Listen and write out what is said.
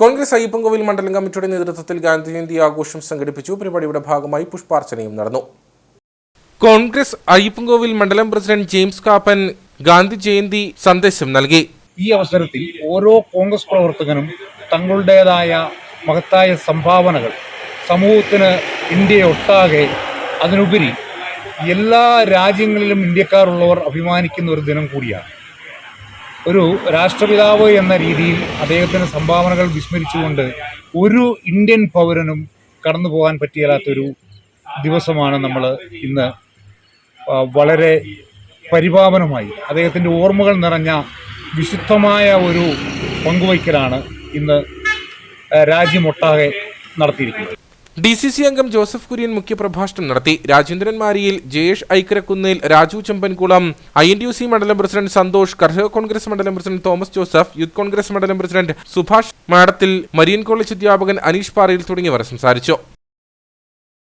കോൺഗ്രസ് അയ്യപ്പൻകോവിൽ മണ്ഡലം കമ്മിറ്റിയുടെ നേതൃത്വത്തിൽ ഗാന്ധിജയന്തി ആഘോഷം സംഘടിപ്പിച്ചു. പരിപാടിയുടെ ഭാഗമായി പുഷ്പാർച്ചനയും നടന്നു. കോൺഗ്രസ് അയ്യപ്പൻകോവിൽ മണ്ഡലം പ്രസിഡന്റ് ജെയിംസ് കാപ്പൻ ഗാന്ധി ജയന്തി സന്ദേശം നൽകി. ഈ അവസരത്തിൽ ഓരോ കോൺഗ്രസ് പ്രവർത്തകനും തങ്ങളുടേതായ മഹത്തായ സംഭാവനകൾ സമൂഹത്തിന് ഇന്ത്യയൊട്ടാകെ അതിനുപരി എല്ലാ രാജ്യങ്ങളിലും ഇന്ത്യക്കാരുള്ളവർ അഭിമാനിക്കുന്ന ഒരു ദിനം കൂടിയാണ്. ഒരു രാഷ്ട്രപിതാവ് എന്ന രീതിയിൽ അദ്ദേഹത്തിന് സംഭാവനകൾ വിസ്മരിച്ചുകൊണ്ട് ഒരു ഇന്ത്യൻ പൗരനും കടന്നു പോകാൻ പറ്റിയാത്തൊരു ദിവസമാണ് നമ്മൾ ഇന്ന് വളരെ പരിപാവനമായി അദ്ദേഹത്തിന്റെ ഓർമ്മകൾ നിറഞ്ഞ വിശുദ്ധമായ ഒരു പങ്കുവയ്ക്കലാണ് ഇന്ന് രാജ്യമൊട്ടാകെ നടത്തിയിരിക്കുന്നത്. ഡി സി സി അംഗം ജോസഫ് കുര്യൻ മുഖ്യപ്രഭാഷണം നടത്തി. Rajendran Mariyil Jayesh Aikkarakunnil Raju Chembankulam I N U C മണ്ഡലം പ്രസിഡന്റ് സന്തോഷ് കർഷക കോൺഗ്രസ് മണ്ഡലം president Thomas Joseph youth Congress മണ്ഡലം president Subhash Madathil Marian college അധ്യാപകൻ അനീഷ് പാറയിൽ തുടങ്ങിയവർ സംസാരിച്ചു.